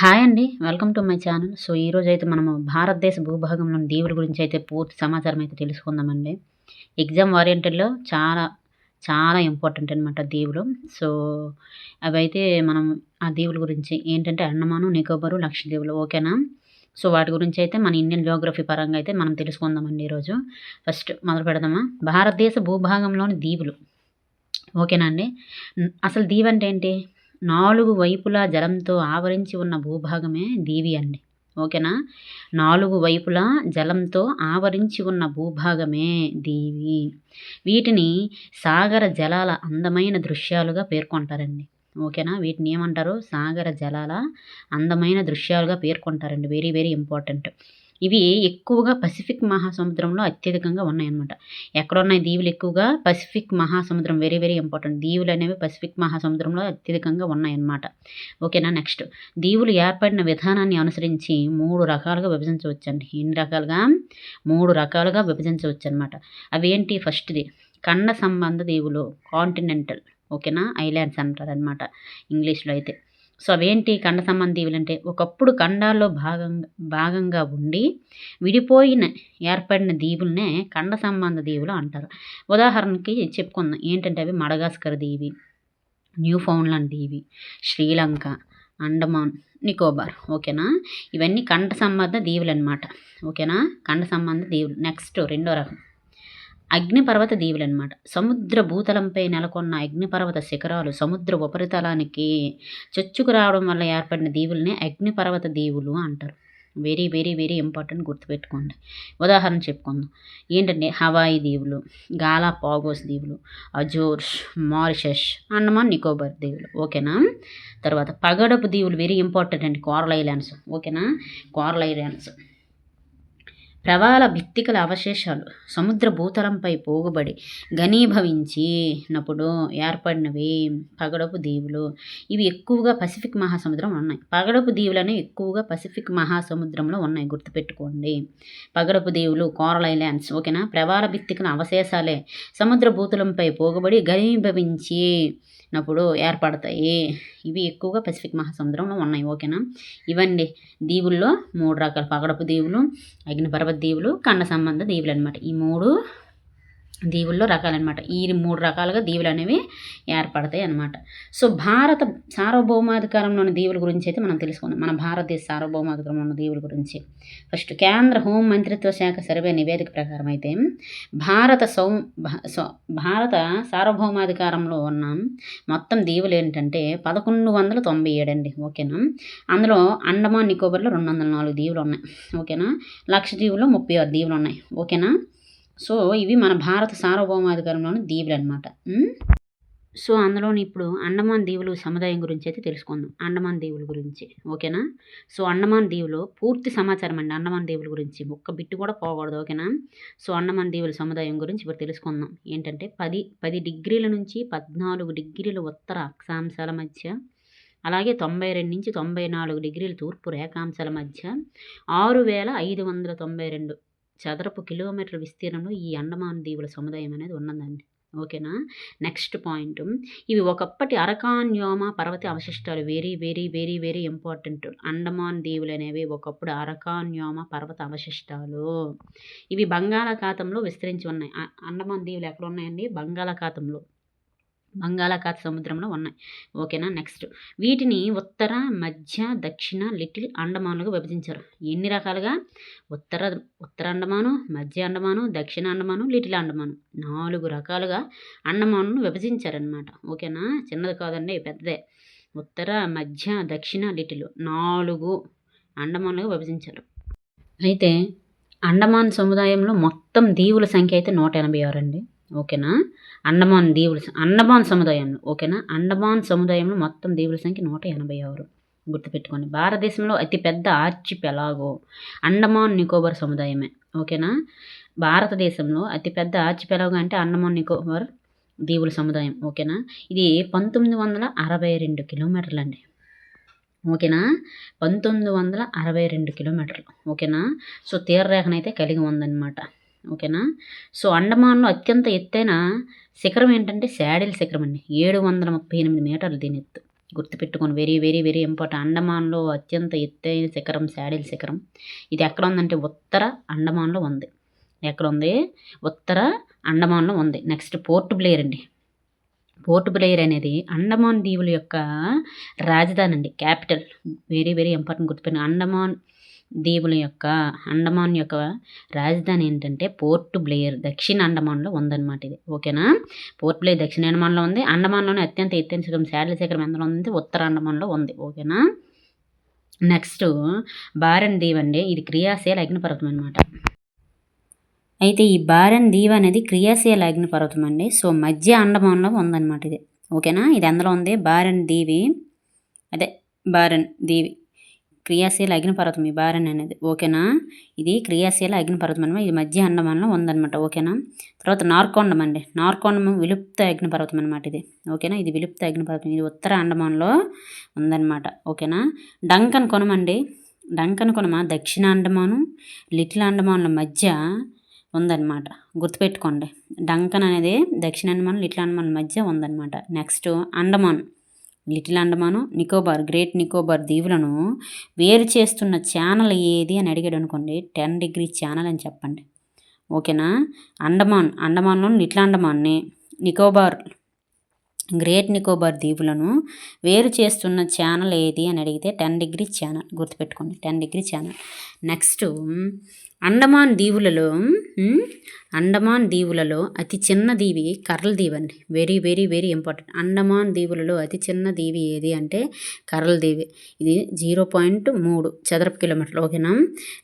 Hi అండి welcome to my channel. So ఈరోజు అయితే మనము భారతదేశ భూభాగంలోని దీవుల గురించి అయితే పూర్తి సమాచారం అయితే తెలుసుకుందామండి. ఎగ్జామ్ ఓరియంటెడ్లో చాలా చాలా ఇంపార్టెంట్ అనమాట దీవులు. సో అవైతే మనం ఆ దీవుల గురించి ఏంటంటే అండమాను నికోబారు లక్షద్వీపులు ఓకేనా? సో వాటి గురించి అయితే మన ఇండియన్ జియోగ్రఫీ పరంగా అయితే మనం తెలుసుకుందామండి ఈరోజు. ఫస్ట్ మొదలు పెడదామా? భారతదేశ భూభాగంలోని దీవులు. ఓకేనా అండి? అసలు దీవి అంటే ఏంటి? నాలుగు వైపులా జలంతో ఆవరించి ఉన్న భూభాగమే దీవి అండి. ఓకేనా? నాలుగు వైపులా జలంతో ఆవరించి ఉన్న భూభాగమే దీవి. వీటిని సాగర జలాల అందమైన దృశ్యాలుగా పేర్కొంటారండి. ఓకేనా? వీటిని ఏమంటారు? సాగర జలాల అందమైన దృశ్యాలుగా పేర్కొంటారండి. Very very important. ఇవి ఎక్కువగా పసిఫిక్ మహాసముద్రంలో అత్యధికంగా ఉన్నాయన్నమాట. ఎక్కడ ఉన్నాయి దీవులు ఎక్కువగా? పసిఫిక్ మహాసముద్రం వెరీ వెరీ ఇంపార్టెంట్ దీవులు అనేవి పసిఫిక్ మహాసముద్రంలో అత్యధికంగా ఉన్నాయన్నమాట. ఓకేనా నెక్స్ట్ దీవులు ఏర్పడిన విధానాన్ని అనుసరించి మూడు రకాలుగా విభజించవచ్చు అండి ఎన్ని రకాలుగా? మూడు రకాలుగా విభజించవచ్చు అనమాట అవేంటి? ఫస్ట్ది ఖండ సంబంధ దీవులు కాంటినెంటల్ ఓకేనా ఐలాండ్స్ అంటారు అనమాట ఇంగ్లీష్లో అయితే. సో అవేంటి ఖండ సంబంధ దీవులు అంటే ఒకప్పుడు ఖండాల్లో భాగంగా భాగంగా ఉండి విడిపోయిన ఏర్పడిన దీవులనే ఖండ సంబంధ దీవులు అంటారు. ఉదాహరణకి చెప్పుకుందాం. ఏంటంటే అవి మడగాస్కర్ దీవి న్యూ ఫౌండ్లాండ్ దీవి శ్రీలంక అండమాన్ నికోబార్. ఓకేనా? ఇవన్నీ కంట సంబంధ దీవులు అనమాట ఓకేనా? కంట సంబంధ దీవులు. నెక్స్ట్ రెండో రకం. అగ్నిపర్వత దీవులు అనమాట సముద్ర భూతలంపై నెలకొన్న అగ్నిపర్వత శిఖరాలు సముద్ర ఉపరితలానికి చొచ్చుకు రావడం వల్ల ఏర్పడిన దీవుల్ని అగ్నిపర్వత దీవులు అంటారు. వెరీ వెరీ వెరీ ఇంపార్టెంట్ గుర్తుపెట్టుకోండి. ఉదాహరణ చెప్పుకుందాం. ఏంటంటే హవాయి దీవులు గాలా పాగోస్ దీవులు అజోర్స్ మారిషస్ అండమాన్ నికోబార్ దీవులు. ఓకేనా? తర్వాత పగడపు దీవులు వెరీ ఇంపార్టెంట్ అండి. Coral islands. ఓకేనా? Coral islands. ప్రవాల భిత్తికల అవశేషాలు సముద్ర భూతలంపై పోగుబడి ఘనీభవించినప్పుడు ఏర్పడినవి పగడపు దీవులు. ఇవి ఎక్కువగా పసిఫిక్ మహాసముద్రం ఉన్నాయి. పగడపు దీవులనే ఎక్కువగా పసిఫిక్ మహాసముద్రంలో ఉన్నాయి గుర్తుపెట్టుకోండి. పగడపు దీవులు కోరల్ ఐలాండ్స్ ఓకేనా? ప్రవాల భిత్తికల అవశేషాలే సముద్ర భూతలంపై పోగుబడి ఘనీభవించి నప్పుడు ఏర్పడతాయి. ఇవి ఎక్కువగా పసిఫిక్ మహాసముద్రంలో ఉన్నాయి ఓకేనా? ఇవండి. దీవుల్లో మూడు రకాల పగడపు దీవులు అగ్నిపర్వత దీవులు కండ సంబంధ దీవులు అనమాట ఈ మూడు దీవుల్లో రకాలన్నమాట. ఈ మూడు రకాలుగా దీవులు అనేవి ఏర్పడతాయి అన్నమాట సో భారత సార్వభౌమాధికారంలోని దీవుల గురించి అయితే మనం తెలుసుకుందాం. మన భారతదేశ సార్వభౌమాధికారంలో ఉన్న దీవుల గురించి. ఫస్ట్ కేంద్ర హోం మంత్రిత్వ శాఖ సర్వే నివేదిక ప్రకారం అయితే భారత సౌ భారత సార్వభౌమాధికారంలో ఉన్న మొత్తం దీవులు ఏంటంటే పదకొండు వందల తొంభై ఏడు అండి ఓకేనా? అందులో అండమాన్ నికోబార్లో రెండు వందల నాలుగు దీవులు ఉన్నాయి. ఓకేనా? లక్షద్వీపులో ముప్పై ఆరు దీవులు ఉన్నాయి. ఓకేనా? సో ఇవి మన భారత సార్వభౌమాధికారంలోని దీవులు అనమాట సో అందులోని ఇప్పుడు అండమాన్ దీవులు సముదాయం గురించి అయితే తెలుసుకుందాం. అండమాన్ దీవుల గురించి ఓకేనా? సో అండమాన్ దీవులో పూర్తి సమాచారం అండి. అండమాన్ దీవుల గురించి ఒక్క బిట్టు కూడా పోకూడదు ఓకేనా? సో అండమాన్ దీవుల సముదాయం గురించి ఇప్పుడు తెలుసుకుందాం. ఏంటంటే పది పది డిగ్రీల నుంచి పద్నాలుగు డిగ్రీల ఉత్తర అక్షాంశాల మధ్య అలాగే తొంభై రెండు నుంచి తొంభై నాలుగు డిగ్రీల తూర్పు రేఖాంశాల మధ్య ఆరు వేల ఐదు వందల తొంభై రెండు చదరపు కిలోమీటర్ల విస్తీర్ణంలో ఈ అండమాన్ దీవుల సముదాయం అనేది ఉన్నదండి. ఓకేనా? Next point. ఇవి ఒకప్పటి అరకాన్యోమ పర్వత అవశిష్టాలు very very very very important. Andaman దీవులు అనేవి ఒకప్పుడు అరకాన్యోమ పర్వత అవశిష్టాలు. ఇవి బంగాళాఖాతంలో విస్తరించి ఉన్నాయి. అండమాన్ దీవులు ఎక్కడ ఉన్నాయండి? బంగాళాఖాతంలో. బంగాళాఖాత సముద్రంలో ఉన్నాయి. ఓకేనా? నెక్స్ట్. వీటిని ఉత్తర మధ్య దక్షిణ లిటిల్ అండమాన్లుగా విభజించారు. ఎన్ని రకాలుగా? ఉత్తర ఉత్తర అండమాను మధ్య అండమాను దక్షిణ అండమాను లిటిల్ అండమాను. నాలుగు రకాలుగా అండమానును విభజించారనమాట ఓకేనా? చిన్నది కాదండి పెద్దదే. ఉత్తర మధ్య దక్షిణ లిటిల్ నాలుగు అండమాన్లుగా విభజించారు. అయితే అండమాన్ సముదాయంలో మొత్తం దీవుల సంఖ్య అయితే నూట ఎనభై ఆరు అండి. ఓకేనా? అండమాన్ దీవుల అండమాన్ సముదాయంలో ఓకేనా? అండమాన్ సముదాయంలో మొత్తం దీవుల సంఖ్య నూట ఎనభై ఆరు. గుర్తుపెట్టుకోండి. భారతదేశంలో అతిపెద్ద ఆర్చిపెలాగో అండమాన్ నికోబార్ సముదాయమే ఓకేనా? భారతదేశంలో అతిపెద్ద ఆర్చిపెలాగో అంటే అండమాన్ నికోబార్ దీవుల సముదాయం ఓకేనా? ఇది పంతొమ్మిది వందల అరవై రెండు కిలోమీటర్లు అండి ఓకేనా? పంతొమ్మిది వందల అరవై రెండు కిలోమీటర్లు ఓకేనా? సో తీరరేఖనైతే కలిగి ఉందన్నమాట. ఓకేనా? సో అండమాన్లో అత్యంత ఎత్తైన శిఖరం ఏంటంటే శాడిల్ శిఖరం అండి. ఏడు వందల ముప్పై ఎనిమిది మీటర్లు దీని ఎత్తు. గుర్తుపెట్టుకోండి వెరీ వెరీ వెరీ ఇంపార్టెంట్. అండమాన్లో అత్యంత ఎత్తైన శిఖరం శాడిల్ శిఖరం. ఇది ఎక్కడ ఉందంటే ఉత్తర అండమాన్లో ఉంది. ఎక్కడ ఉంది? ఉత్తర అండమాన్లో ఉంది. నెక్స్ట్ పోర్ట్ బ్లేయర్ అండి. పోర్ట్ బ్లేయర్ అనేది అండమాన్ దీవుల యొక్క రాజధాని అండి. క్యాపిటల్. వెరీ వెరీ ఇంపార్టెంట్ గుర్తుపెట్టిన అండమాన్ దీవుల యొక్క అండమాన్ యొక్క రాజధాని ఏంటంటే పోర్ట్ బ్లేయర్ దక్షిణ అండమాన్లో ఉందన్నమాట ఇది. ఓకేనా? పోర్ట్ బ్లేయర్ దక్షిణ అండమాన్లో ఉంది. అండమాన్లోనే అత్యంత ఎత్తైన శిఖరం శాడల శిఖరం ఎందులో ఉంది? ఉత్తర అండమాన్లో ఉంది. ఓకేనా? నెక్స్ట్ బారన్ దీవ్ అండి. ఇది క్రియాశీల అగ్నిపర్వతం అనమాట అయితే ఈ బారన్ దీవ్ అనేది క్రియాశీల అగ్నిపర్వతం అండి. సో మధ్య అండమాన్లో ఉందన్నమాట ఇది. ఓకేనా? ఇది అందులో ఉంది. బారన్ దీవి. అదే బారన్ దీవి. క్రియాశీల అగ్నిపర్వతం ఈ బారన్ అనేది. ఓకేనా? ఇది క్రియాశీల అగ్నిపర్వతం అనమాట. ఇది మధ్య అండమాన్లో ఉందన్నమాట. ఓకేనా? తర్వాత నార్కొండం అండి. నార్కొండం విలుప్త అగ్నిపర్వతం అనమాట ఇది. ఓకేనా? ఇది విలుప్త అగ్నిపర్వతం ఇది ఉత్తర అండమాన్లో ఉందన్నమాట. ఓకేనా? డంకన్ కొనమండి డంకన్ కొనమ? దక్షిణ అండమాను లిటిల్ అండమాన్ల మధ్య ఉందన్నమాట. గుర్తుపెట్టుకోండి. డంకన్ అనేది దక్షిణ అండమాన్ లిటిల్ అండమాన్ మధ్య ఉందన్నమాట. Next Andaman. Little Andaman Nicobar great Nicobar దీవులను వేరు చేస్తున్న ఛానల్ ఏది అని అడిగాడు అనుకోండి. టెన్ డిగ్రీ ఛానల్ అని చెప్పండి. ఓకేనా? అండమాన్ అండమాన్లో లిటిల్ అండమాన్ని నికోబార్ గ్రేట్ నికోబార్ దీవులను వేరు చేస్తున్న ఛానల్ ఏది అని అడిగితే టెన్ డిగ్రీ ఛానల్ గుర్తుపెట్టుకోండి ten degree channel. Next Andaman దీవులలో Andaman దీవులలో అతి చిన్న దీవి కర్రల దీవి అండి. Very very very important Andaman దీవులలో అతి చిన్న దీవి ఏది అంటే కర్రల దీవి. ఇది జీరో పాయింట్ మూడు చదరపు కిలోమీటర్లు ఓకేనా?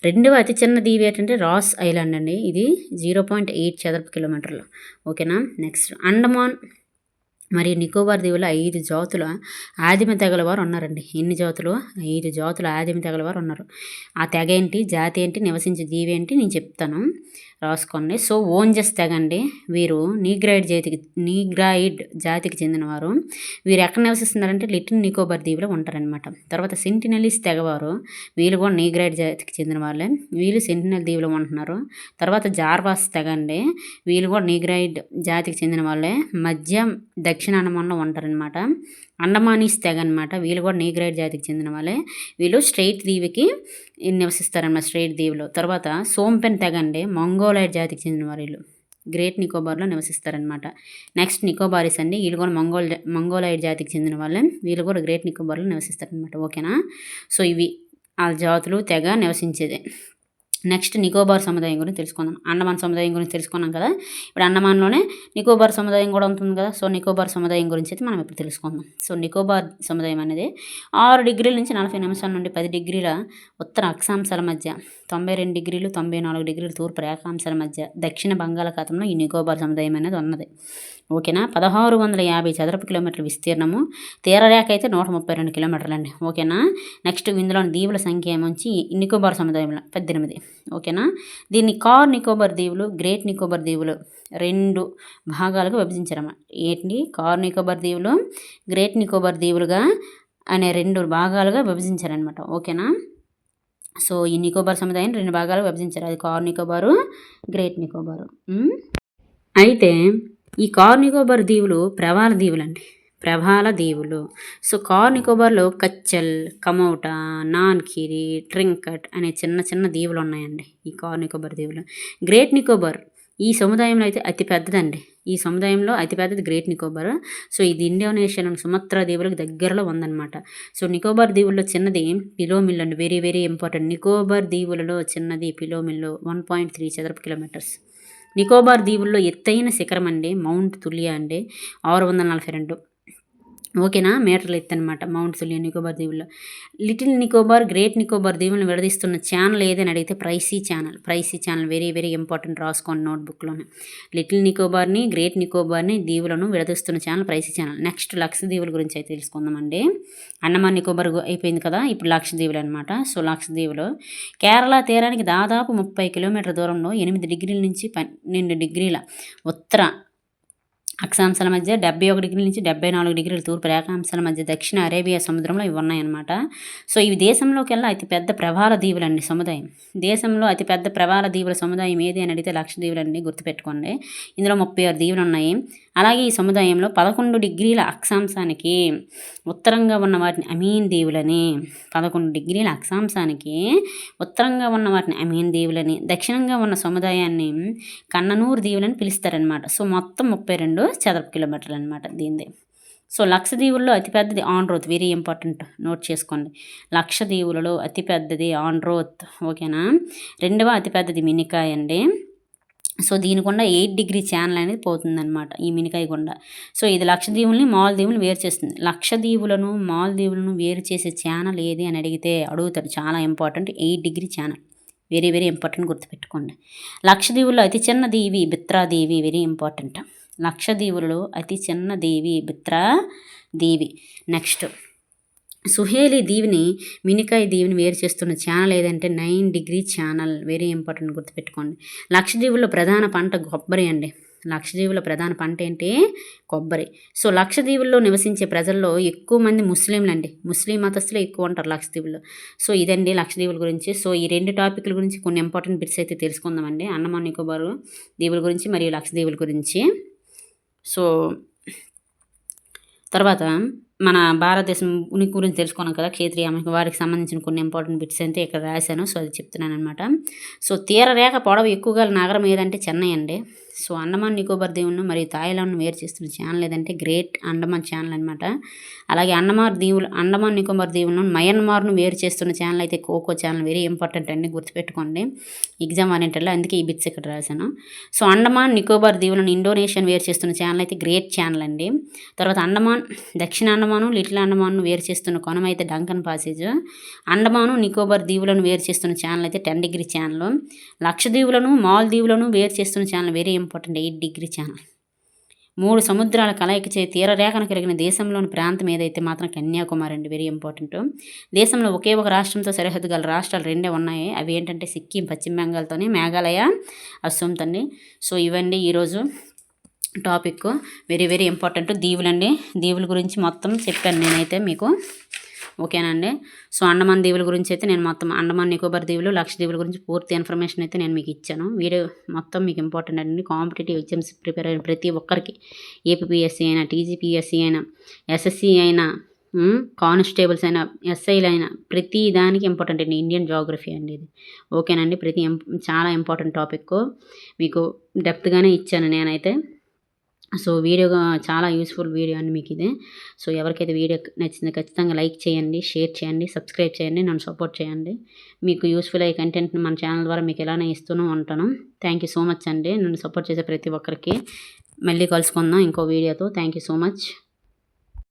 రెండవ అతి చిన్న దీవి ఏంటంటే రాస్ ఐలాండ్ అండి. ఇది జీరో పాయింట్ ఎయిట్ చదరపు కిలోమీటర్లు ఓకేనా? నెక్స్ట్ అండమాన్ మరియు నికోబార్ దీవుల ఐదు జాతుల ఆదిమ తెగల వారు ఉన్నారండి. ఎన్ని జాతులు? ఐదు జాతుల ఆదిమ తెగల వారు ఉన్నారు. ఆ తెగ ఏంటి? జాతి ఏంటి? నివసించే దీవి ఏంటి? నేను చెప్తాను. రాసుకోండి సో ఓంజస్ తెగండి. వీరు నీగ్రాయిడ్ జాతికి నీగ్రాయిడ్ జాతికి చెందినవారు. వీరు ఎక్కడ నివసిస్తున్నారంటే లిటిన్ నికోబార్ దీవిలో ఉంటారనమాట తర్వాత సెంటినలీస్ తెగవారు. వీళ్ళు కూడా నీగ్రాయిడ్ జాతికి చెందిన వాళ్ళే వీళ్ళు సెంటినల్ దీవిలో ఉంటున్నారు. తర్వాత జార్వాస్ తెగండి. వీళ్ళు కూడా నీగ్రాయిడ్ జాతికి చెందిన వాళ్ళే మధ్య దక్షిణ అండమాన్లో ఉంటారనమాట అండమానీస్ తెగ అనమాట వీళ్ళు కూడా నీగ్రైడ్ జాతికి చెందిన వాళ్ళే వీళ్ళు స్ట్రైట్ దీవికి నివసిస్తారన్నమాట స్ట్రేట్ దీవిలో. తర్వాత సోంపెన్ తెగండి మంగోలైడ్ జాతికి చెందిన వారు వీళ్ళు. గ్రేట్ నికోబార్లో నివసిస్తారనమాట నెక్స్ట్ నికోబారీస్ అండి. వీళ్ళు కూడా మంగోల్ మంగోలైడ్ జాతికి చెందిన వాళ్ళే. వీళ్ళు కూడా గ్రేట్ నికోబార్లో నివసిస్తారనమాట ఓకేనా? సో ఇవి ఆ జాతులు తెగ నివసించేదే. నెక్స్ట్ నికోబార్ సముదాయం గురించి తెలుసుకుందాం. అండమాన్ సముదాయం గురించి తెలుసుకున్నాం కదా. ఇప్పుడు అండమాన్లోనే నికోబార్ సముదాయం కూడా ఉంటుంది కదా. సో నికోబార్ సముదాయం గురించి అయితే మనం ఇప్పుడు తెలుసుకుందాం. సో నికోబార్ సముదాయం అనేది ఆరు డిగ్రీల నుంచి నలభై నిమిషాల నుండి పది డిగ్రీల ఉత్తర అక్షాంశాల మధ్య తొంభై రెండు డిగ్రీలు తొంభై నాలుగు డిగ్రీలు తూర్పు రేఖాంశాల మధ్య దక్షిణ బంగాళాఖాతంలో ఈ నికోబార్ సముదాయం అనేది ఉన్నది. ఓకేనా? పదహారు వందల యాభై చదరపు కిలోమీటర్ల విస్తీర్ణము. తీరరేఖ అయితే నూట ముప్పై రెండు కిలోమీటర్లు అండి. ఓకేనా? నెక్స్ట్ ఇందులోని దీవుల సంఖ్య ఏమొచ్చి నికోబార్ సముదాయంలో పద్దెనిమిది. ఓకేనా? దీన్ని కార్ నికోబార్ దీవులు గ్రేట్ నికోబార్ దీవులు రెండు భాగాలుగా విభజించారన్నమాట. ఏంటి? కార్ నికోబార్ దీవులు గ్రేట్ నికోబార్ దీవులుగా అనే రెండు భాగాలుగా విభజించారనమాట ఓకేనా? సో ఈ నికోబార్ సముదాయం రెండు భాగాలు విభజించారు. అది కార్ నికోబారు గ్రేట్ నికోబారు. అయితే ఈ కార్ నికోబార్ దీవులు ప్రవాల దీవులండి. ప్రభాల దీవులు. సో కార్ నికోబార్లో కచ్చల్ కమౌటా నాన్కిరి ట్రింకట్ అనే చిన్న చిన్న దీవులు ఉన్నాయండి ఈ కార్ నికోబార్ దీవులు. గ్రేట్ నికోబార్ ఈ సముదాయంలో అయితే అతి పెద్దదండి. ఈ సముదాయంలో అతి పెద్దది గ్రేట్ నికోబార్. సో ఇది ఇండోనేషియాలోని సుమత్రా దీవులకు దగ్గరలో ఉందన్నమాట. సో నికోబార్ దీవుల్లో చిన్నది పిలోమిల్ అండి. Very very important. నికోబార్ దీవులలో చిన్నది పిలోమిల్లో వన్ పాయింట్ త్రీ చదరపు కిలోమీటర్స్. నికోబార్ దీవుల్లో ఎత్తైన శిఖరం అండి మౌంట్ తులియా అండి. ఆరు వందల నలభై రెండు. ఓకేనా? మీటర్లు ఎత్తనమాట మౌంట్ సులియా నికోబార్ దీవుల్లో. లిటిల్ నికోబార్ గ్రేట్ నికోబార్ దీవులను విడదీస్తున్న ఛానల్ ఏదని అడిగితే ప్రైసీ ఛానల్. ప్రైసీ ఛానల్ వెరీ వెరీ ఇంపార్టెంట్ రాసుకోండి నోట్బుక్లోనే. లిటిల్ నికోబార్ని గ్రేట్ నికోబార్ని దీవులను విడదీస్తున్న ఛానల్ ప్రైసీ ఛానల్. నెక్స్ట్ లక్ష దీవుల గురించి అయితే తెలుసుకుందామండి. అండమాన్ నికోబార్ అయిపోయింది కదా? ఇప్పుడు లక్ష దీవులు అనమాట సో లక్ష దీవులు. కేరళ తీరానికి దాదాపు ముప్పై కిలోమీటర్ల దూరంలో ఎనిమిది డిగ్రీల నుంచి పన్నెండు డిగ్రీల ఉత్తర అక్షాంశాల మధ్య డెబ్బై ఒక డిగ్రీల నుంచి డెబ్బై నాలుగు డిగ్రీల తూర్పు రేఖాంశాల మధ్య దక్షిణ అరేబియా సముద్రంలో ఇవి ఉన్నాయన్నమాట. సో ఇవి దేశంలోకెల్లా అతిపెద్ద ప్రవాల దీవులండి సముదాయం. దేశంలో అతిపెద్ద ప్రవాల దీవుల సముదాయం ఏది అని అడిగితే లక్ష దీవులండి గుర్తుపెట్టుకోండి. ఇందులో ముప్పై ఆరు దీవులు ఉన్నాయి అలాగే ఈ సముదాయంలో పదకొండు డిగ్రీల అక్షాంశానికి ఉత్తరంగా ఉన్న వాటిని అమీన్ దీవులని పదకొండు డిగ్రీల అక్షాంశానికి ఉత్తరంగా ఉన్న వాటిని అమీన్ దీవులని దక్షిణంగా ఉన్న సముదాయాన్ని కన్ననూరు దీవులని పిలుస్తారనమాట సో మొత్తం ముప్పై రెండు చదరపు కిలోమీటర్లు అనమాట దీనిది. సో లక్షదీవుల్లో అతిపెద్దది Androth. Very important note చేసుకోండి. లక్షదీవులలో అతిపెద్దది ఆన్ రోత్. ఓకేనా? రెండవ అతిపెద్దది మినికాయ్ అండి. సో దీని గుండా ఎయిట్ డిగ్రీ ఛానల్ అనేది పోతుందన్నమాట ఈ మినికాయ గుండా సో ఇది లక్షదీవుల్ని మాల్దీవులను వేరు చేస్తుంది. లక్షదీవులను మాల్దీవులను వేరు చేసే ఛానల్ ఏది అని అడిగితే అడుగుతారు. చాలా important eight degree channel very very important గుర్తుపెట్టుకోండి. లక్షదీవుల్లో అతి చిన్న దీవి బిత్రాదేవి వెరీ ఇంపార్టెంట్ లక్షదీవులలో అతి చిన్న దేవి బిత్రా దేవి. నెక్స్ట్ సుహేలి దీవిని మినికాయ దీవిని వేరు చేస్తున్న ఛానల్ ఏదంటే nine degree channel. Very important గుర్తుపెట్టుకోండి. లక్షదీవుల్లో ప్రధాన పంట కొబ్బరి అండి. లక్షద్వీపుల ప్రధాన పంట ఏంటి? కొబ్బరి. సో లక్షదీవుల్లో నివసించే ప్రజల్లో ఎక్కువ మంది ముస్లింలు అండి. ముస్లిం మతస్థులు ఎక్కువ ఉంటారు లక్షద్వీపుల్లో సో ఇదండి లక్షదీవుల గురించి. సో ఈ రెండు టాపిక్ల గురించి కొన్ని ఇంపార్టెంట్ బిట్స్ అయితే తెలుసుకుందామండి. అన్నమాన్ నికోబారు దీవుల గురించి మరియు లక్షద్వీపుల గురించి. సో తర్వాత మన భారతదేశం ఉనికి గురించి తెలుసుకున్నాం కదా క్షేత్రీయ వారికి సంబంధించిన కొన్ని ఇంపార్టెంట్ బిట్స్ అయితే ఇక్కడ రాశాను. సో అది చెప్తున్నాను అనమాట సో తీరరేఖ పొడవు ఎక్కువగా నగరం ఏదంటే చెన్నై అండి. సో అండమాన్ నికోబార్ దీవులను మరియు థాయిలాండ్ను వేరు చేస్తున్న ఛానల్ ఏదంటే గ్రేట్ అండమాన్ ఛానల్ అనమాట అలాగే అండమాన్ దీవులు అండమాన్ నికోబార్ దీవులను మయన్మార్ను వేరు చేస్తున్న ఛానల్ అయితే కోకో ఛానల్ వెరీ ఇంపార్టెంట్ అండి గుర్తుపెట్టుకోండి. ఎగ్జామ్ అనేటల్లో అందుకే ఈ బిట్స్ ఇక్కడ రాశాను. సో అండమాన్ నికోబార్ దీవులను ఇండోనేషియన్ వేరు చేస్తున్న ఛానల్ అయితే గ్రేట్ ఛానల్ అండి. తర్వాత అండమాన్ దక్షిణ అండమాను లిటిల్ అండమాన్ను వేరు చేస్తున్న కొనం అయితే డంకన్ పాసేజ్. అండమాను నికోబార్ దీవులను వేరు చేస్తున్న ఛానల్ అయితే టెన్ డిగ్రీ ఛానల్. లక్షదీవులను మాల్దీవులను వేరు చేస్తున్న channel very important important eight degree channel. మూడు సముద్రాల కలయిక చే తీరరేఖను కలిగిన దేశంలోని ప్రాంతం ఏదైతే మాత్రం కన్యాకుమారి అండి వెరీ ఇంపార్టెంట్ దేశంలో ఒకే ఒక రాష్ట్రంతో సరిహద్దు గల రాష్ట్రాలు రెండే ఉన్నాయి. అవి ఏంటంటే సిక్కిం పశ్చిమ బెంగాల్తోని మేఘాలయ అస్సోంతండి సో ఇవండి ఈరోజు టాపిక్ వెరీ వెరీ ఇంపార్టెంట్ దీవులండి దీవుల గురించి మొత్తం చెప్పాను నేనైతే మీకు. ఓకేనండి? సో అండమాన్ దీవుల గురించి అయితే నేను మొత్తం అండమాన్ నికోబార్ దీవులు లక్షద్వీపుల గురించి పూర్తి ఇన్ఫర్మేషన్ అయితే నేను మీకు ఇచ్చాను. వీడియో మొత్తం మీకు ఇంపార్టెంట్ అండి. కాంపిటేటివ్ ఎగ్జామ్స్ ప్రిపేర్ అయిన ప్రతి ఒక్కరికి ఏపీఎస్సీ అయినా టీజీపీఎస్సీ అయినా ఎస్ఎస్సీ అయినా కానిస్టేబుల్స్ అయినా ఎస్ఐలు అయినా ప్రతి దానికి ఇంపార్టెంట్ అండి. ఇండియన్ జాగ్రఫీ అండి ఇది. ఓకేనండి? ప్రతి చాలా ఇంపార్టెంట్ టాపిక్ మీకు డెప్త్గానే ఇచ్చాను నేనైతే. సో వీడియో చాలా యూస్ఫుల్ వీడియో అండి మీకు ఇది సో ఎవరికైతే వీడియో నచ్చిందో ఖచ్చితంగా లైక్ చేయండి షేర్ చేయండి సబ్స్క్రైబ్ చేయండి నన్ను సపోర్ట్ చేయండి. మీకు యూస్ఫుల్ అయ్యే కంటెంట్ని మన ఛానల్ ద్వారా మీకు ఎలానే ఇస్తూనే ఉంటాను. థ్యాంక్ యూ సో మచ్ అండి. నన్ను సపోర్ట్ చేసే ప్రతి ఒక్కరికి. మళ్ళీ కలుసుకుందాం ఇంకో వీడియోతో. Thank you so much.